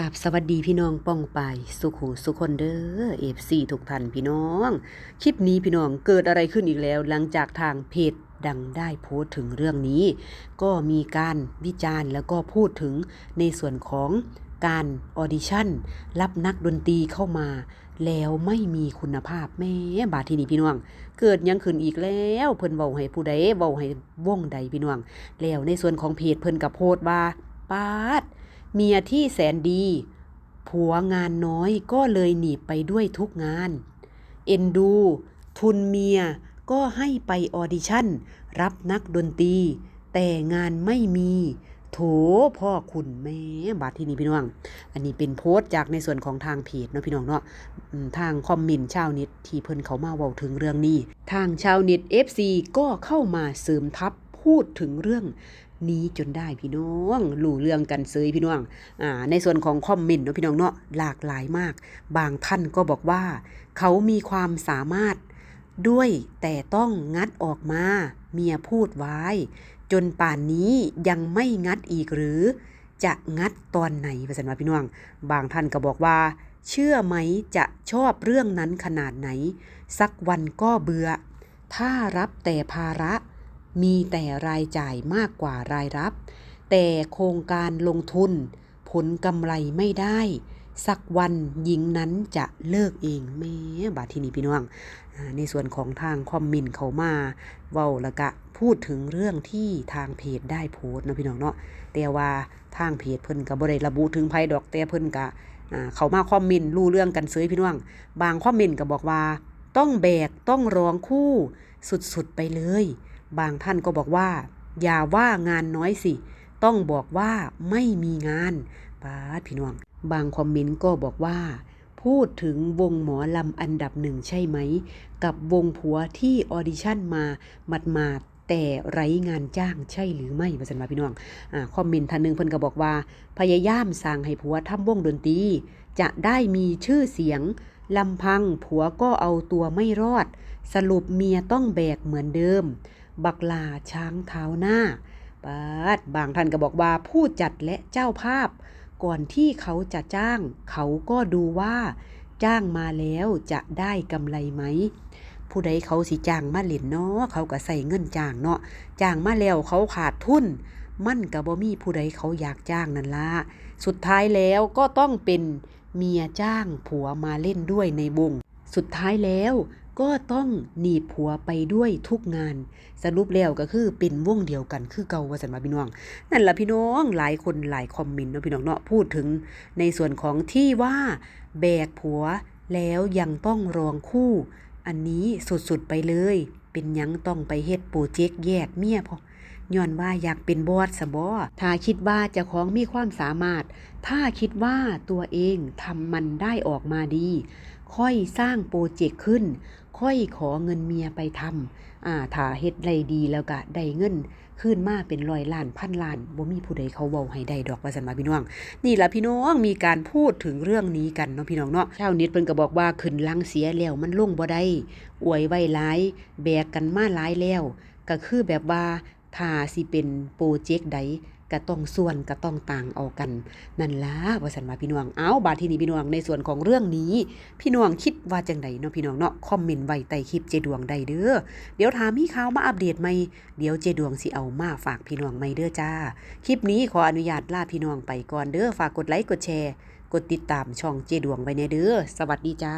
กับสวัสดีพี่น้องป้องไปสุขหูสุคนเด้อเอฟซีทุกท่านพี่น้อง คลิปนี้พี่น้องเกิดอะไรขึ้นอีกแล้ว หลังจากทางเพจดังได้โพสต์ถึงเรื่องนี้ ก็มีการวิจารณ์แล้วก็พูดถึงในส่วนของการออดิชั่น รับนักดนตรีเข้ามา แล้วไม่มีคุณภาพแม่บาทีนี้พี่น้อง เกิดยังขึ้นอีกแล้วเพิ่นเว้าให้ผู้ใดเว้าให้ว่องใดพี่น้อง แล้วในส่วนของเพจเพิ่นกับโพสต์ว่าปาด เมียที่แสนดี ผัวงานน้อยก็เลยหนีบไปด้วยทุกงาน เอ็นดู ทุนเมียก็ให้ไปออดิชั่น รับนักดนตรี แต่งานไม่มี โถพ่อคุณแม่บาดที่นี่พี่น้อง อันนี้เป็นโพสต์จากในส่วนของทางเพจเนาะพี่น้องเนาะทางคอมเมนต์ชาวเน็ตที่เพิ่นเขามาเว้าถึงเรื่องนี้ ทางชาวเน็ต FC ก็เข้ามาเสริมทัพพูดถึงเรื่อง นี้จนได้พี่น้องรู้เรื่องกันเซยพี่น้องอ่าในส่วนของคอมเมนต์เนาะพี่น้องเนาะหลากหลายมาก บางท่านก็บอกว่า เขามีความสามารถด้วยแต่ต้องงัดออกมา เมียพูดไว้ จนป่านนี้ยังไม่งัดอีกหรือ จะงัดตอนไหนประสันว่าพี่น้อง บางท่านก็บอกว่า เชื่อไหมจะชอบเรื่องนั้นขนาดไหน สักวันก็เบื่อ ถ้ารับแต่ภาระ มีแต่รายจ่ายมากกว่ารายรับ แต่โครงการลงทุน ผลกำไรไม่ได้ สักวันหญิงนั้นจะเลิกเองแม่บาทีนี้พี่น้องในส่วนของทางคอมเมนเขามาเว้าล้วก็พูดถึงเรื่องที่ทางเพจได้โพสต์นะพี่น้องเนาะแต่ว่าทางเพจเพิ่นก็บ่ได้ระบุถึงไผดอกแต่เพิ่นก็อ่าเขามาคอมเมนต์รู้เรื่องกันเซยพี่น้อง บางคอมเมนต์ก็บอกว่า ต้องแบกต้องร้องคู่สุดๆไปเลย บางท่านก็บอกว่า อย่าว่างานน้อยสิ ต้องบอกว่าไม่มีงานป้าพี่น้อง บางคอมเมนต์ก็บอกว่า พูดถึงวงหมอลำอันดับหนึ่งใช่ไหม กับวงผัวที่ออดิชั่นมามัดมาแต่ไร้งานจ้างใช่หรือไม่ประสันว่าพี่น้องอ่าคอมเมนต์ท่านหนึ่งเพิ่นก็บอกว่า พยายามสร้างให้ผัวทำวงดนตรีจะได้มีชื่อเสียงลำพังผัวก็เอาตัวไม่รอด สรุปเมียต้องแบกเหมือนเดิม บักลาช้างเท้าหน้าปาดบางท่านก็บอกว่าผู้จัดและเจ้าภาพ ก่อนที่เขาจะจ้าง เขาก็ดูว่า จ้างมาแล้วจะได้กำไรไหม ผู้ใดเขาสิจ้างมาเล่นเนาะเขาก็ใส่เงินจ้างเนาะจ้างมาแล้วเขาขาดทุน มั่นก็บ่มีผู้ใดเขาอยากจ้างนั่นละสุดท้ายแล้วก็ต้องเป็นเมียจ้างผัวมาเล่นด้วยในวงสุดท้ายแล้ว ก็ต้องหนีบผัวไปด้วยทุกงาน สรุปแล้วก็คือเป็นวงเดียวกันคือเกาว่าสันว่าพี่น้อง นั่นแหละพี่น้องหลายคนหลายคอมเมนต์เนาะพี่น้องเนาะพูดถึงในส่วนของที่ว่าแบกผัวแล้วยังต้องรองคู่ อันนี้สุดๆไปเลย เป็นยังต้องไปเฮ็ดโปรเจกต์แยกเมียพอย้อนว่าอยากเป็นบอสสบอถ้าคิดว่าเจะของมีความสามารถ ถ้าคิดว่าตัวเองทำมันได้ออกมาดี ค่อยสร้างโปรเจกต์ขึ้น ค่อยขอเงินเมียไปทำอ่าถ้าเฮ็ดได้ดีแล้วก็ได้เงินขึ้นมาเป็นร้อยล้านพันล้านบ่มีผู้ใดเขาเว้าให้ได้ดอกว่าซั่นว่าพี่น้อง นี่ล่ะพี่น้องมีการพูดถึงเรื่องนี้กันเนาะพี่น้องเนาะชาวเน็ตเพิ่นก็บอกว่าขึ้นลังเสียแล้วมันลงบ่ได้อวยไว้หลาย แบกกันมาหลายแล้ว ก็คือแบบว่า ถ้าสิเป็นโปรเจกต์ใดก็ต้องส่วนก็ต้องต่างเอากัน นั่นล่ะว่าสันว่าพี่น้องเอาบาดที่นี่พี่น้องในส่วนของเรื่องนี้ พี่น้องคิดว่าจังไดเนาะพี่น้องเนาะคอมเมนต์ไว้ใต้คลิปเจดวงได้เด้อเดี๋ยวถามมีข่ามาอัปเดตใหมเดี๋ยวเจดวงสิเอามาฝากพี่น้องใหม่เด้อจ้า คลิปนี้ขออนุญาตลาพี่น้องไปก่อนเด้อฝากกดไลค์กดแชร์ กดติดตามช่องเจดวงไว้ในเด้อสวัสดีจ้า